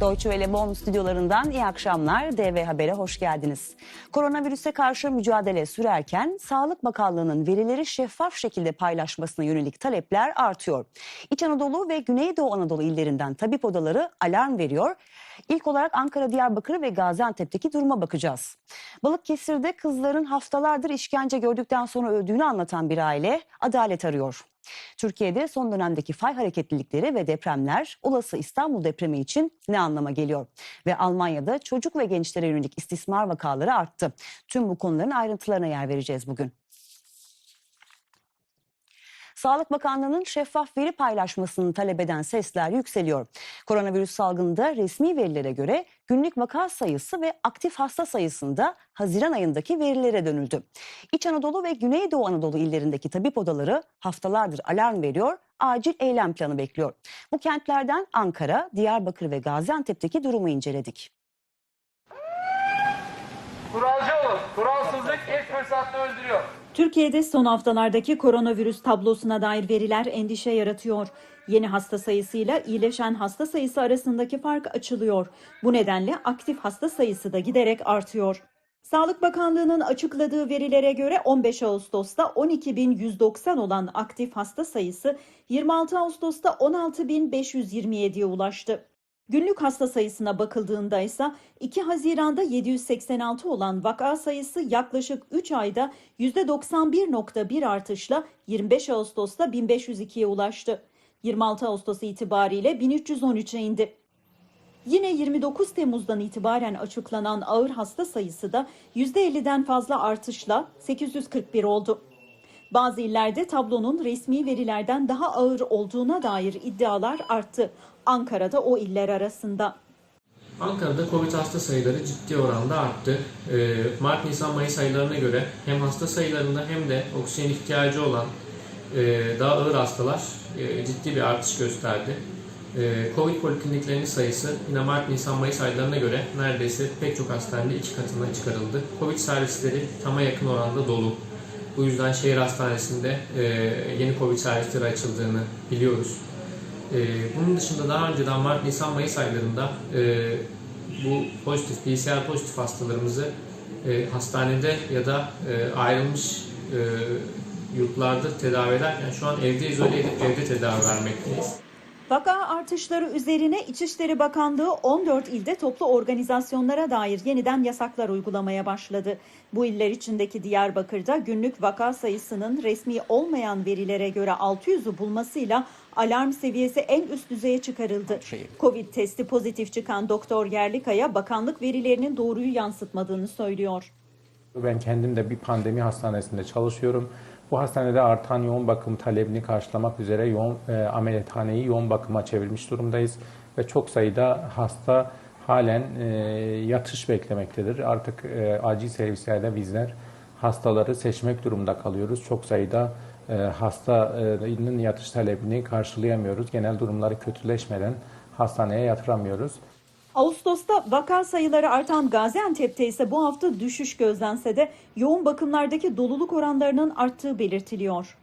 Deutsche Welle Bonn stüdyolarından iyi akşamlar. DV Haber'e hoş geldiniz. Koronavirüse karşı mücadele sürerken Sağlık Bakanlığı'nın verileri şeffaf şekilde paylaşmasına yönelik talepler artıyor. İç Anadolu ve Güneydoğu Anadolu illerinden tabip odaları alarm veriyor. İlk olarak Ankara, Diyarbakır ve Gaziantep'teki duruma bakacağız. Balıkesir'de kızların haftalardır işkence gördükten sonra öldüğünü anlatan bir aile adalet arıyor. Türkiye'de son dönemdeki fay hareketlilikleri ve depremler olası İstanbul depremi için ne anlama geliyor? Ve Almanya'da çocuk ve gençlere yönelik istismar vakaları arttı. Tüm bu konuların ayrıntılarına yer vereceğiz bugün. Sağlık Bakanlığı'nın şeffaf veri paylaşmasını talep eden sesler yükseliyor. Koronavirüs salgında resmi verilere göre günlük vaka sayısı ve aktif hasta sayısında Haziran ayındaki verilere dönüldü. İç Anadolu ve Güneydoğu Anadolu illerindeki tabip odaları haftalardır alarm veriyor, acil eylem planı bekliyor. Bu kentlerden Ankara, Diyarbakır ve Gaziantep'teki durumu inceledik. Kuralcı olun. Kuralsızlık ilk fırsatta öldürüyor. Türkiye'de son haftalardaki koronavirüs tablosuna dair veriler endişe yaratıyor. Yeni hasta sayısıyla iyileşen hasta sayısı arasındaki fark açılıyor. Bu nedenle aktif hasta sayısı da giderek artıyor. Sağlık Bakanlığı'nın açıkladığı verilere göre 15 Ağustos'ta 12.190 olan aktif hasta sayısı 26 Ağustos'ta 16.527'ye ulaştı. Günlük hasta sayısına bakıldığında ise 2 Haziran'da 786 olan vaka sayısı yaklaşık 3 ayda %91.1 artışla 25 Ağustos'ta 1502'ye ulaştı. 26 Ağustos itibariyle 1313'e indi. Yine 29 Temmuz'dan itibaren açıklanan ağır hasta sayısı da %50'den fazla artışla 841 oldu. Bazı illerde tablonun resmi verilerden daha ağır olduğuna dair iddialar arttı. Ankara'da o iller arasında. Ankara'da Covid hasta sayıları ciddi oranda arttı. Ee, Mart, Nisan, Mayıs aylarına göre hem hasta sayılarında hem de oksijen ihtiyacı olan e, daha ağır hastalar e, ciddi bir artış gösterdi. E, Covid polikliniklerinin sayısı yine Mart, Nisan, Mayıs aylarına göre neredeyse pek çok hastanede iki katına çıkarıldı. Covid servisleri tama yakın oranda dolu. Bu yüzden şehir hastanesinde e, yeni Covid servisleri açıldığını biliyoruz. Ee, bunun dışında daha önceden Mart, Nisan, Mayıs aylarında e, bu pozitif, PCR pozitif hastalarımızı e, hastanede ya da e, ayrılmış e, yurtlarda tedavi ederken şu an evde izole edip evde tedavi vermekteyiz. Vaka artışları üzerine İçişleri Bakanlığı 14 ilde toplu organizasyonlara dair yeniden yasaklar uygulamaya başladı. Bu iller içindeki Diyarbakır'da günlük vaka sayısının resmi olmayan verilere göre 600'ü bulmasıyla alarm seviyesi en üst düzeye çıkarıldı. Covid testi pozitif çıkan Doktor Yerlikaya bakanlık verilerinin doğruyu yansıtmadığını söylüyor. Ben kendim de bir pandemi hastanesinde çalışıyorum. Bu hastanede artan yoğun bakım talebini karşılamak üzere yoğun e, ameliyathaneyi yoğun bakıma çevirmiş durumdayız ve çok sayıda hasta halen e, yatış beklemektedir. Artık e, acil servislerde bizler hastaları seçmek durumunda kalıyoruz. Çok sayıda e, hastanın yatış talebini karşılayamıyoruz. Genel durumları kötüleşmeden hastaneye yatıramıyoruz. Ağustos'ta vaka sayıları artan Gaziantep'te ise bu hafta düşüş gözlense de yoğun bakımlardaki doluluk oranlarının arttığı belirtiliyor.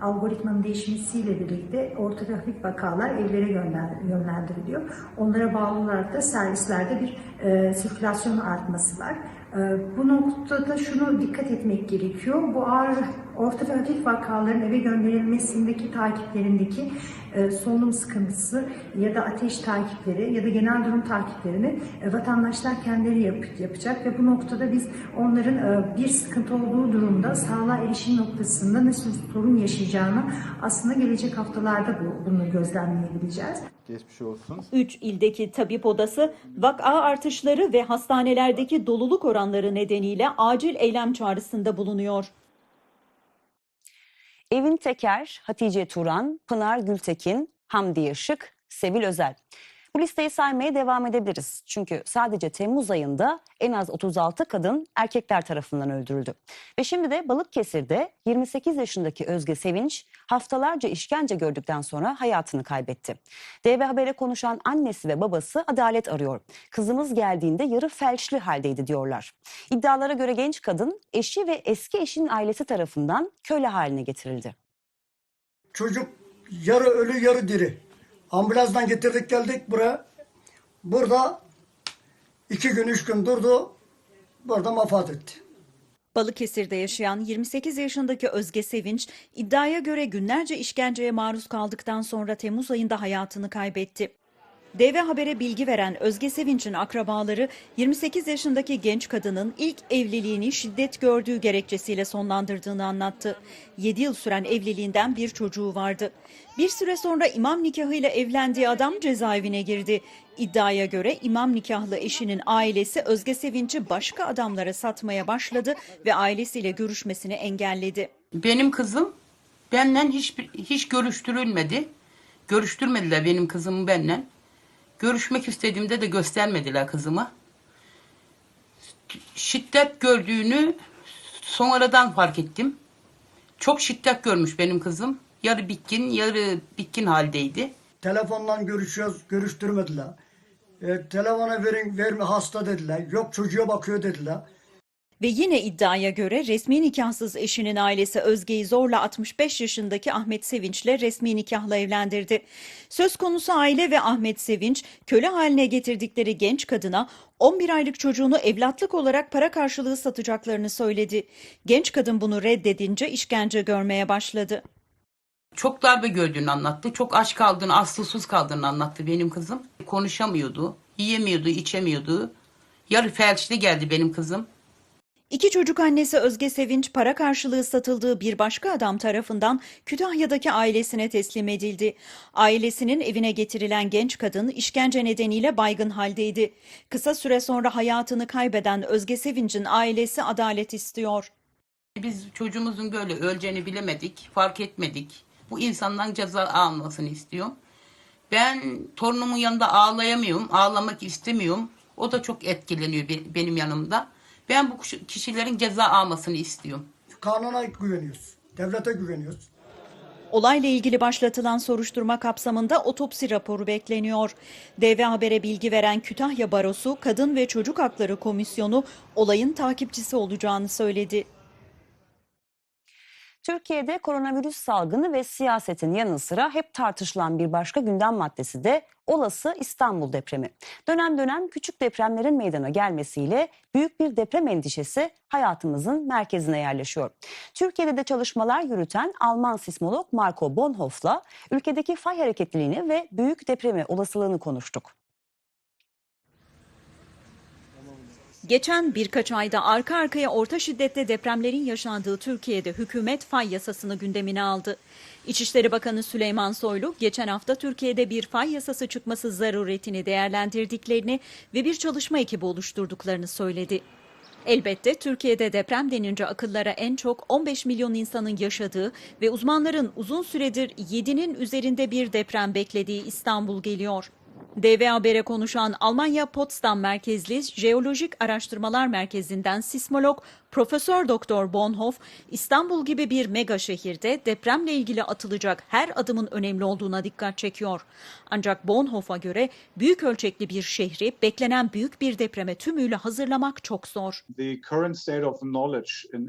algoritmanın değişmesiyle birlikte hafif vakalar evlere yönlen- yönlendiriliyor. Onlara bağlı olarak da servislerde bir e, sirkülasyon artması var. E, bu noktada şunu dikkat etmek gerekiyor. Bu ağır, orta ve hafif vakaların eve gönderilmesindeki takiplerindeki e, solunum sıkıntısı ya da ateş takipleri ya da genel durum takiplerini e, vatandaşlar kendileri yap- yapacak ve bu noktada biz onların e, bir sıkıntı olduğu durumda sağlığa erişim noktasında nasıl bir sorun yaşayacağını aslında gelecek haftalarda bu, bunu gözlemleyebileceğiz. Geçmiş olsun. 3 ildeki tabip odası vaka artışları ve hastanelerdeki doluluk oranları nedeniyle acil eylem çağrısında bulunuyor. Evin Teker, Hatice Turan, Pınar Gültekin, Hamdi Yaşık, Sevil Özel. Bu listeyi saymaya devam edebiliriz. Çünkü sadece Temmuz ayında en az 36 kadın erkekler tarafından öldürüldü. Ve şimdi de Balıkesir'de 28 yaşındaki Özge Sevinç haftalarca işkence gördükten sonra hayatını kaybetti. DB Haber'e konuşan annesi ve babası adalet arıyor. Kızımız geldiğinde yarı felçli haldeydi diyorlar. İddialara göre genç kadın eşi ve eski eşinin ailesi tarafından köle haline getirildi. Çocuk yarı ölü yarı diri. Ambulansdan getirdik geldik buraya. Burada iki gün, üç gün durdu. Burada vefat etti. Balıkesir'de yaşayan 28 yaşındaki Özge Sevinç iddiaya göre günlerce işkenceye maruz kaldıktan sonra Temmuz ayında hayatını kaybetti. DV Haber'e bilgi veren Özge Sevinç'in akrabaları 28 yaşındaki genç kadının ilk evliliğini şiddet gördüğü gerekçesiyle sonlandırdığını anlattı. 7 yıl süren evliliğinden bir çocuğu vardı. Bir süre sonra imam nikahıyla evlendiği adam cezaevine girdi. İddiaya göre imam nikahlı eşinin ailesi Özge Sevinç'i başka adamlara satmaya başladı ve ailesiyle görüşmesini engelledi. Benim kızım benden hiç hiç görüştürülmedi. Görüştürmediler benim kızımı benden. Görüşmek istediğimde de göstermediler kızıma. Şiddet gördüğünü sonradan fark ettim. Çok şiddet görmüş benim kızım. Yarı bitkin, yarı bitkin haldeydi. Telefonla görüşüyoruz, görüştürmediler. E, telefona verin, verme hasta dediler. Yok çocuğa bakıyor dediler. Ve yine iddiaya göre resmi nikahsız eşinin ailesi Özge'yi zorla 65 yaşındaki Ahmet Sevinç'le resmi nikahla evlendirdi. Söz konusu aile ve Ahmet Sevinç köle haline getirdikleri genç kadına 11 aylık çocuğunu evlatlık olarak para karşılığı satacaklarını söyledi. Genç kadın bunu reddedince işkence görmeye başladı. Çok darbe gördüğünü anlattı. Çok aç kaldığını, susuz kaldığını anlattı benim kızım. Konuşamıyordu, yiyemiyordu, içemiyordu. Yarı felçli geldi benim kızım. İki çocuk annesi Özge Sevinç para karşılığı satıldığı bir başka adam tarafından Kütahya'daki ailesine teslim edildi. Ailesinin evine getirilen genç kadın işkence nedeniyle baygın haldeydi. Kısa süre sonra hayatını kaybeden Özge Sevinç'in ailesi adalet istiyor. Biz çocuğumuzun böyle öleceğini bilemedik, fark etmedik. Bu insandan ceza almasını istiyorum. Ben torunumun yanında ağlayamıyorum, ağlamak istemiyorum. O da çok etkileniyor be- benim yanımda. Ben bu kişi- kişilerin ceza almasını istiyorum. Kanuna güveniyoruz. Devlete güveniyoruz. Olayla ilgili başlatılan soruşturma kapsamında otopsi raporu bekleniyor. DV Haber'e bilgi veren Kütahya Barosu Kadın ve Çocuk Hakları Komisyonu olayın takipçisi olacağını söyledi. Türkiye'de koronavirüs salgını ve siyasetin yanı sıra hep tartışılan bir başka gündem maddesi de olası İstanbul depremi. Dönem dönem küçük depremlerin meydana gelmesiyle büyük bir deprem endişesi hayatımızın merkezine yerleşiyor. Türkiye'de de çalışmalar yürüten Alman sismolog Marco Bonhoeff'la ülkedeki fay hareketliliğini ve büyük depremi olasılığını konuştuk. Geçen birkaç ayda arka arkaya orta şiddette depremlerin yaşandığı Türkiye'de hükümet fay yasasını gündemine aldı. İçişleri Bakanı Süleyman Soylu geçen hafta Türkiye'de bir fay yasası çıkması zaruretini değerlendirdiklerini ve bir çalışma ekibi oluşturduklarını söyledi. Elbette Türkiye'de deprem denince akıllara en çok 15 milyon insanın yaşadığı ve uzmanların uzun süredir 7'nin üzerinde bir deprem beklediği İstanbul geliyor. DV Haber'e konuşan Almanya Potsdam merkezli Jeolojik Araştırmalar Merkezi'nden sismolog Profesör Doktor Bonhoff, İstanbul gibi bir mega şehirde depremle ilgili atılacak her adımın önemli olduğuna dikkat çekiyor. Ancak Bonhoff'a göre büyük ölçekli bir şehri beklenen büyük bir depreme tümüyle hazırlamak çok zor.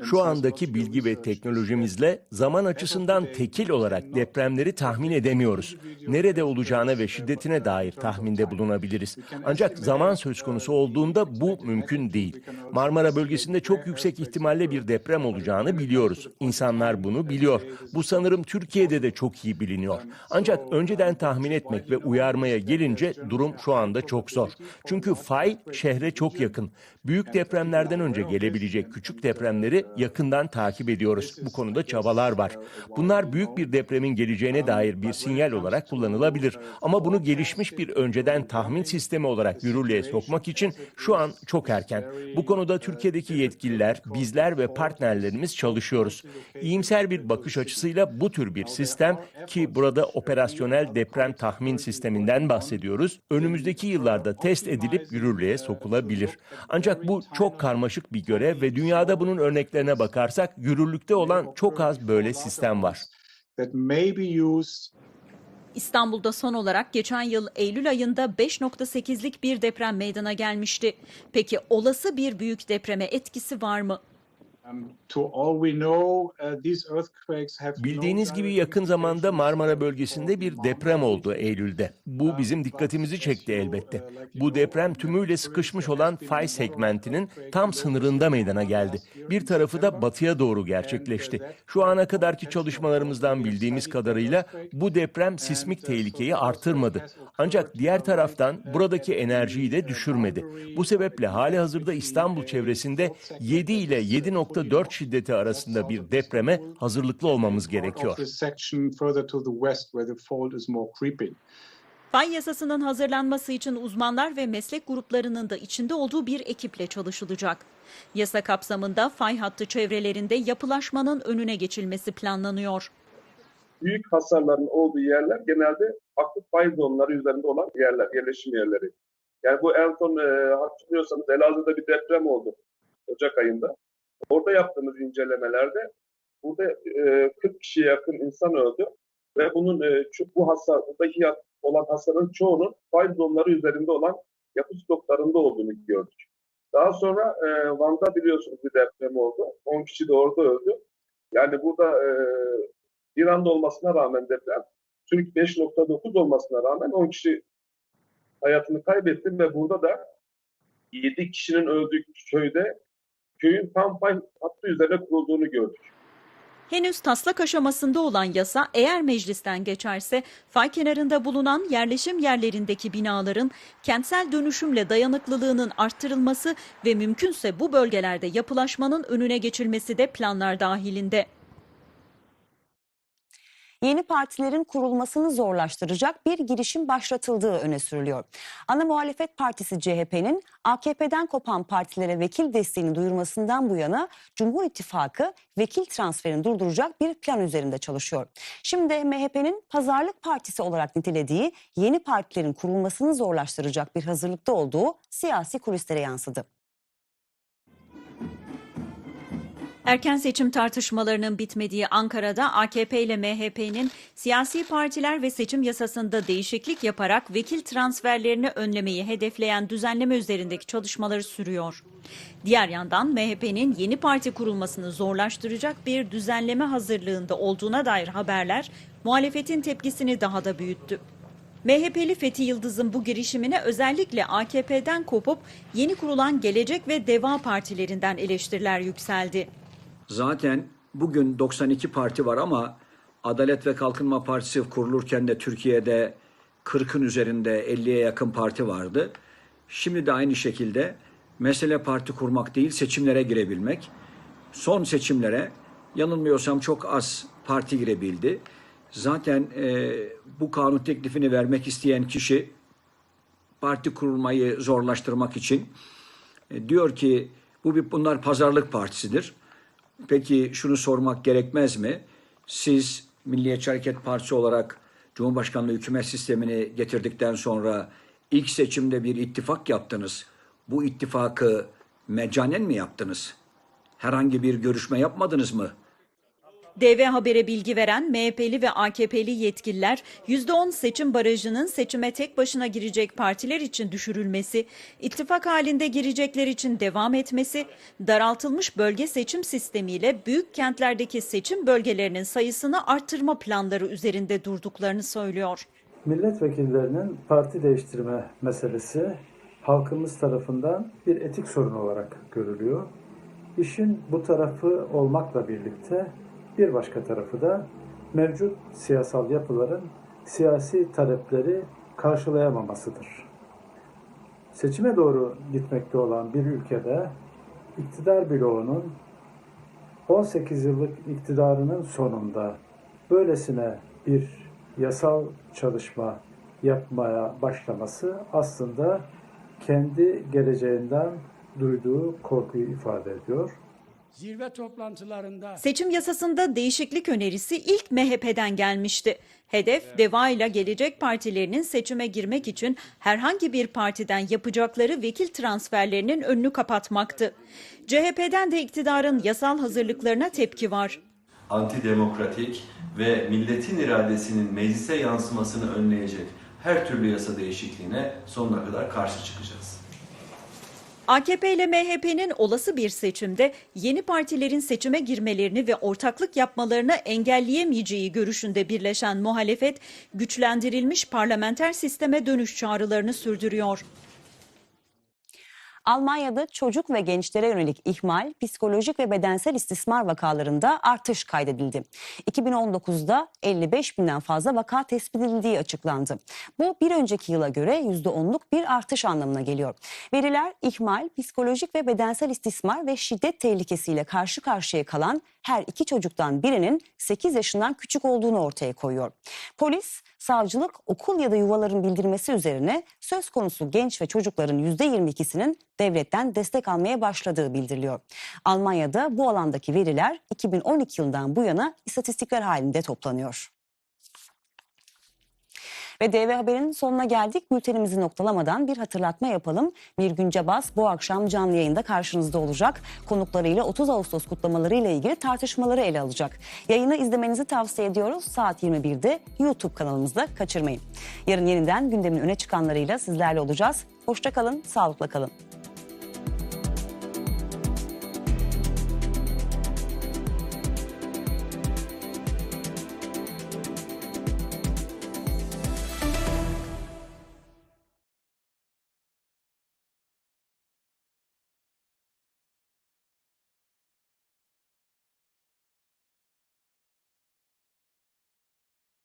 Şu andaki bilgi ve teknolojimizle zaman açısından tekil olarak depremleri tahmin edemiyoruz. Nerede olacağına ve şiddetine dair tahminde bulunabiliriz. Ancak zaman söz konusu olduğunda bu mümkün değil. Marmara bölgesinde çok yüksek ihtimalle bir deprem olacağını biliyoruz. İnsanlar bunu biliyor. Bu sanırım Türkiye'de de çok iyi biliniyor. Ancak önceden tahmin etmek ve uyarmaya gelince durum şu anda çok zor. Çünkü fay şehre çok yakın. Büyük depremlerden önce gelebilecek küçük depremleri yakından takip ediyoruz. Bu konuda çabalar var. Bunlar büyük bir depremin geleceğine dair bir sinyal olarak kullanılabilir. Ama bunu gelişmiş bir önceden tahmin sistemi olarak yürürlüğe sokmak için şu an çok erken. Bu konuda Türkiye'deki yetkililer, bizler ve partnerlerimiz çalışıyoruz. İyimser bir bakış açısıyla bu tür bir sistem ki burada operasyonel deprem tahmin sisteminden bahsediyoruz. Önümüzdeki yıllarda test edilip yürürlüğe sokulabilir. Ancak bu çok karmaşık bir görev ve dünyada bunun örneklerine bakarsak yürürlükte olan çok az böyle sistem var. İstanbul'da son olarak geçen yıl Eylül ayında 5.8'lik bir deprem meydana gelmişti. Peki olası bir büyük depreme etkisi var mı? Bildiğiniz gibi yakın zamanda Marmara bölgesinde bir deprem oldu Eylül'de. Bu bizim dikkatimizi çekti elbette. Bu deprem tümüyle sıkışmış olan fay segmentinin tam sınırında meydana geldi. Bir tarafı da batıya doğru gerçekleşti. Şu ana kadarki çalışmalarımızdan bildiğimiz kadarıyla bu deprem sismik tehlikeyi artırmadı. Ancak diğer taraftan buradaki enerjiyi de düşürmedi. Bu sebeple hali hazırda İstanbul çevresinde 7 ile 7.4 şiddeti arasında bir depreme hazırlıklı olmamız gerekiyor. Fay yasasının hazırlanması için uzmanlar ve meslek gruplarının da içinde olduğu bir ekiple çalışılacak. Yasa kapsamında fay hattı çevrelerinde yapılaşmanın önüne geçilmesi planlanıyor. büyük hasarların olduğu yerler genelde aktif fay zonları üzerinde olan yerler, yerleşim yerleri. Yani bu en son e, hatırlıyorsanız Elazığ'da bir deprem oldu Ocak ayında. Orada yaptığımız incelemelerde burada e, 40 kişiye yakın insan öldü ve bunun e, bu hasar, buradaki ya- olan hasarın çoğunun fay zonları üzerinde olan yapı stoklarında olduğunu gördük. Daha sonra e, Van'da biliyorsunuz bir deprem oldu. 10 kişi de orada öldü. Yani burada e, bir anda olmasına rağmen deprem, Türk 5.9 olmasına rağmen 10 kişi hayatını kaybetti ve burada da 7 kişinin öldüğü köyde köyün tam fay hattı üzerine kurulduğunu gördük. Henüz taslak aşamasında olan yasa eğer meclisten geçerse fay kenarında bulunan yerleşim yerlerindeki binaların kentsel dönüşümle dayanıklılığının arttırılması ve mümkünse bu bölgelerde yapılaşmanın önüne geçilmesi de planlar dahilinde. Yeni partilerin kurulmasını zorlaştıracak bir girişim başlatıldığı öne sürülüyor. Ana muhalefet partisi CHP'nin AKP'den kopan partilere vekil desteğini duyurmasından bu yana Cumhur İttifakı vekil transferini durduracak bir plan üzerinde çalışıyor. Şimdi MHP'nin pazarlık partisi olarak nitelediği yeni partilerin kurulmasını zorlaştıracak bir hazırlıkta olduğu siyasi kulislere yansıdı. Erken seçim tartışmalarının bitmediği Ankara'da AKP ile MHP'nin siyasi partiler ve seçim yasasında değişiklik yaparak vekil transferlerini önlemeyi hedefleyen düzenleme üzerindeki çalışmaları sürüyor. Diğer yandan MHP'nin yeni parti kurulmasını zorlaştıracak bir düzenleme hazırlığında olduğuna dair haberler muhalefetin tepkisini daha da büyüttü. MHP'li Fethi Yıldız'ın bu girişimine özellikle AKP'den kopup yeni kurulan Gelecek ve Deva partilerinden eleştiriler yükseldi. Zaten bugün 92 parti var ama Adalet ve Kalkınma Partisi kurulurken de Türkiye'de 40'ın üzerinde 50'ye yakın parti vardı. Şimdi de aynı şekilde mesele parti kurmak değil seçimlere girebilmek. Son seçimlere yanılmıyorsam çok az parti girebildi. Zaten e, bu kanun teklifini vermek isteyen kişi parti kurulmayı zorlaştırmak için e, diyor ki bu bir bunlar pazarlık partisidir. Peki şunu sormak gerekmez mi? Siz Milliyetçi Hareket Partisi olarak Cumhurbaşkanlığı hükümet sistemini getirdikten sonra ilk seçimde bir ittifak yaptınız. Bu ittifakı mecanen mi yaptınız? Herhangi bir görüşme yapmadınız mı? DV Haber'e bilgi veren MHP'li ve AKP'li yetkililer %10 seçim barajının seçime tek başına girecek partiler için düşürülmesi, ittifak halinde girecekler için devam etmesi, daraltılmış bölge seçim sistemiyle büyük kentlerdeki seçim bölgelerinin sayısını arttırma planları üzerinde durduklarını söylüyor. Milletvekillerinin parti değiştirme meselesi halkımız tarafından bir etik sorun olarak görülüyor. İşin bu tarafı olmakla birlikte bir başka tarafı da mevcut siyasal yapıların siyasi talepleri karşılayamamasıdır. Seçime doğru gitmekte olan bir ülkede iktidar bloğunun 18 yıllık iktidarının sonunda böylesine bir yasal çalışma yapmaya başlaması aslında kendi geleceğinden duyduğu korkuyu ifade ediyor. Zirve toplantılarında Seçim yasasında değişiklik önerisi ilk MHP'den gelmişti. Hedef, DEVA ile Gelecek Partilerinin seçime girmek için herhangi bir partiden yapacakları vekil transferlerinin önünü kapatmaktı. CHP'den de iktidarın yasal hazırlıklarına tepki var. antidemokratik ve milletin iradesinin meclise yansımasını önleyecek her türlü yasa değişikliğine sonuna kadar karşı çıkacağız. AKP ile MHP'nin olası bir seçimde yeni partilerin seçime girmelerini ve ortaklık yapmalarını engelleyemeyeceği görüşünde birleşen muhalefet, güçlendirilmiş parlamenter sisteme dönüş çağrılarını sürdürüyor. Almanya'da çocuk ve gençlere yönelik ihmal, psikolojik ve bedensel istismar vakalarında artış kaydedildi. 2019'da 55 binden fazla vaka tespit edildiği açıklandı. Bu bir önceki yıla göre %10'luk bir artış anlamına geliyor. Veriler ihmal, psikolojik ve bedensel istismar ve şiddet tehlikesiyle karşı karşıya kalan her iki çocuktan birinin 8 yaşından küçük olduğunu ortaya koyuyor. Polis, savcılık, okul ya da yuvaların bildirmesi üzerine söz konusu genç ve çocukların %22'sinin devletten destek almaya başladığı bildiriliyor. Almanya'da bu alandaki veriler 2012 yılından bu yana istatistikler halinde toplanıyor. Ve DV Haber'in sonuna geldik. Bültenimizi noktalamadan bir hatırlatma yapalım. Mirgün Cabas bu akşam canlı yayında karşınızda olacak. Konuklarıyla 30 Ağustos kutlamaları ile ilgili tartışmaları ele alacak. Yayını izlemenizi tavsiye ediyoruz. Saat 21'de YouTube kanalımızda kaçırmayın. Yarın yeniden gündemin öne çıkanlarıyla sizlerle olacağız. Hoşçakalın, sağlıkla kalın.